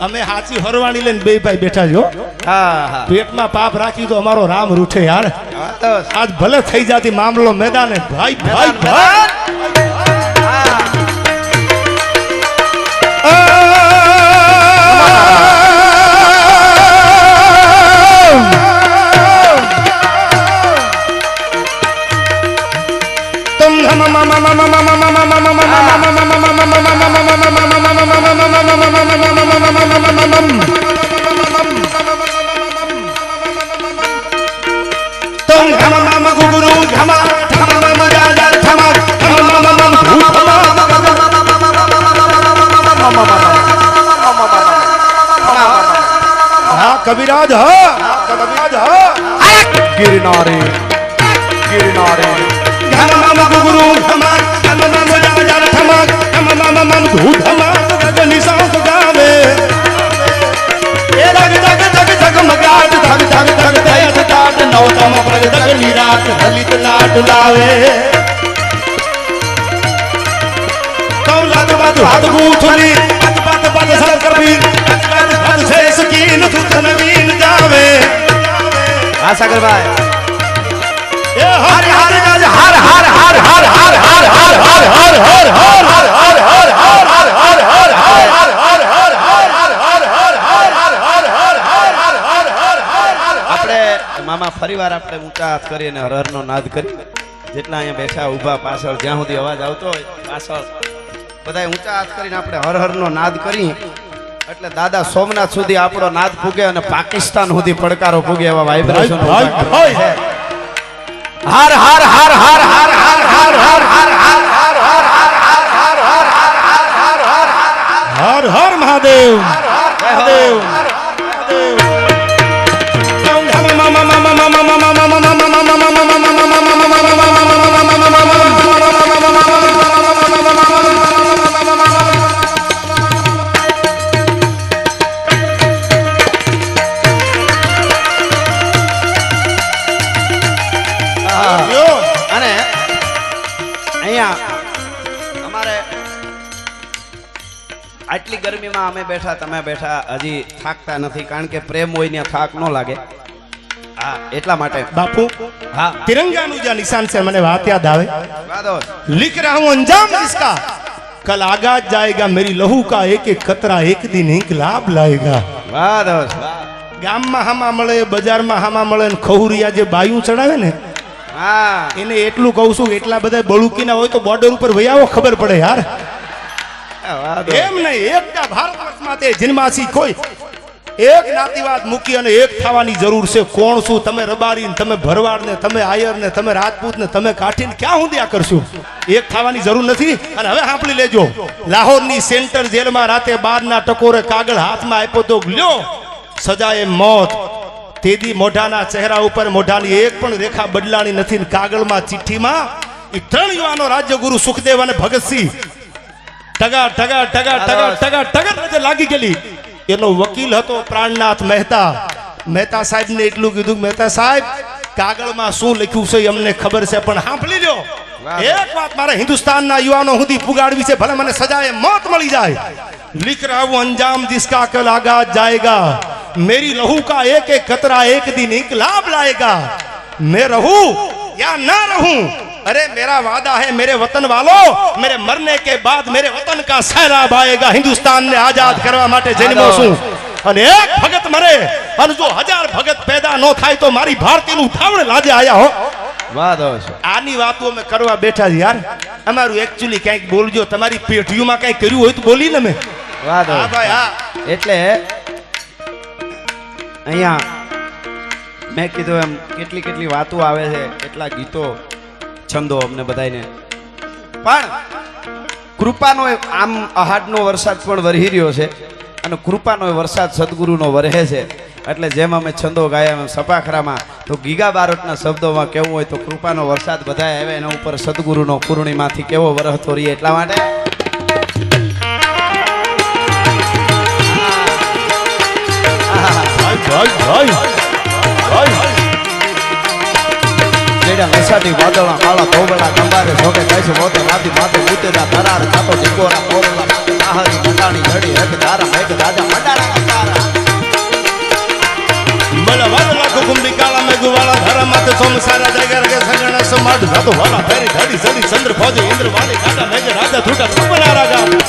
અમે હાચી હરવાણી લઈને બે ભાઈ બેઠા છો. પેટમાં પાપ રાખ્યું તો અમારો રામ રૂઠે યાર. આજ ભલે થઈ જાતી મામલો મેદાને. ભાઈ ભાઈ ભાઈ. તમ હમ મમ મમ મમ મમ મમ મમ મમ મમ મમ કવિરાજ હ કવિરાજ હ ગિરનારે ગિરનારે ગમ મમ ગુરુ ધમક ગમ મમ રાજા ધમક ગમ મમ મમ ધૂ ધમક હાથ લાવે. કૌલા તો બાદ હાથ ગૂંથલી, બાદ બાદ બાદ સર કરવી બાદ બાદ બાદ સે સકીન તું તનવીન જાવે હા, સાગરભાઈ. મામા ફરીવાર આપણે ઊંચા હાથ કરી અને હરહરનો નાદ કરી જેટલા અહીંયા બેઠા ઊભા પાછળ જ્યાં સુધી અવાજ આવતો હોય પાછળ બધા ઊંચા હાથ કરીને આપણે હરહરનો નાદ કરી એટલે દાદા સોમનાથ સુધી આપણો નાદ પૂગે અને પાકિસ્તાન સુધી પડકારો પૂગે એવા વાઇબ્રેશન હાર હાર હાર હાર હાર હાર હાર હાર હાર હાર હાર હાર હર હર મહાદેવ મહાદેવ અમારે આટલી ગરમીમાં અમે બેઠા તમે બેઠા હજી થાકતા નથી કારણ કે પ્રેમ હોય ને થાક ન લાગે. હા એટલા માટે. બાપુ હા. તિરંગાનું જે નિશાન છે મને વાત યાદ આવે. લિખ રહા હું અંજામ ઇસકા कल आगा जाएगा મેરી લહુ કા એક એક कतरा એક દિન એક લાભ लाएगा વાહ ગામમાં હામા મળે બજારમાં હામા મળે ખહુરિયા જે બાયું ચડાવે ને હા. એને એટલું કહું છું એટલા બધા બળુકીના હોય તો બોર્ડર ઉપર વૈયાવો ખબર પડે યાર. એમ નહીં એકતા ભારત વર્ષમાં તે જન્માસી કોઈ એક નાતીવાદ મૂકી અને એક થવાની જરૂર છે. કોણ શું? તમે રબારી ને તમે ભરવાડ ને તમે આયર ને તમે રાજપૂત ને તમે કાઠી ને ક્યાં હુંદિયા કરશું? એક થવાની જરૂર નથી. અને હવે સાંભળી લેજો. લાહોરની સેન્ટર જેલમાં રાતે બારના ટકોરે કાગળ હાથમાં આપ્યો તો લ્યો. સજાએ મોત. તેદી મોઢાના ચહેરા ઉપર મોઢાની એક પણ રેખા બદલાણી નથી. કાગળમાં ચિઠ્ઠીમાં એ ત્રણ યુવાનો રાજ્યગુરુ સુખદેવ અને ભગતસિંહ ટગા ટગા ટગા ટગા ટગા ટગા નજર લાગી ગયેલી. એનો વકીલ હતો પ્રાણનાથ મહેતા. મહેતા સાહેબને એટલું કીધું મહેતા સાહેબ કાગળમાં શું લખ્યું છે અમને ખબર છે પણ સાંભળી લો એક વાત મારે હિન્દુસ્તાનના યુવાનો સુધી પુગાડવી છે ભલે મને સજાએ મોત મળી જાય. લિખ રહા હું અંજામ જિસકા કલ આગાજ જાયગા. मेरी लहू का एक एक कतरा एक दिन इनकलाब लाएगा मैं रहूं या ना रहूं अरे मेरा वादा है मेरे वतन वालों मेरे मरने के बाद मेरे वतन का सैलाब आएगा हिंदुस्तान ने आजाद કરવા માટે જન્મો છું અને એક ભગત મરે અને જો હજાર ભગત પેદા ન થાય તો મારી ભારતીયનું થાવણ લાજે આયા હો વાદો આની વાતો અમે કરવા બેઠા છે યાર અમારું એકચ્યુઅલી કંઈક બોલજો તમારી પેઢીઓમાં કંઈક કર્યું હોય તો બોલી ને મેં વાદો હા ભાઈ હા એટલે અહીંયા મેં કીધું એમ, કેટલી કેટલી વાતો આવે છે, કેટલા ગીતો, છંદો અમને બધાને પણ કૃપાનો આમ અહાડનો વરસાદ પણ વરહી રહ્યો છે અને કૃપાનો વરસાદ સદગુરુનો વરહે છે. એટલે જેમ અમે છંદો ગાયા એમ સપાખરામાં, તો ગીગા બારોટના શબ્દોમાં કેવું હોય તો કૃપાનો વરસાદ બધાય આવે એના ઉપર સદગુરુનો પૂર્ણિમાથી કેવો વરહતો રહીએ એટલા માટે હાય હાય હાય જેડા નશાથી વાદળા કાળા ધોબળા કંબારે જોકે કૈસે મોતે રાતી માથે ઉતેરા તરાર કાતો ટીકોરા કોરલા આહરી કટાણી લડી એક ધારા એક દાદા મડારા કટારા મલા વાલા લાખો કુંભી કાળા મેઘ વાળા ધારા માથે સોમ સારા જગર કે સગણ સમાડ રાતો વાલા ફેરી ઘડી સડી ચંદ્ર ફોજી ઇન્દ્ર વાલી કાટા મેઘ રાજા ઠૂટા કુંભલા રાજા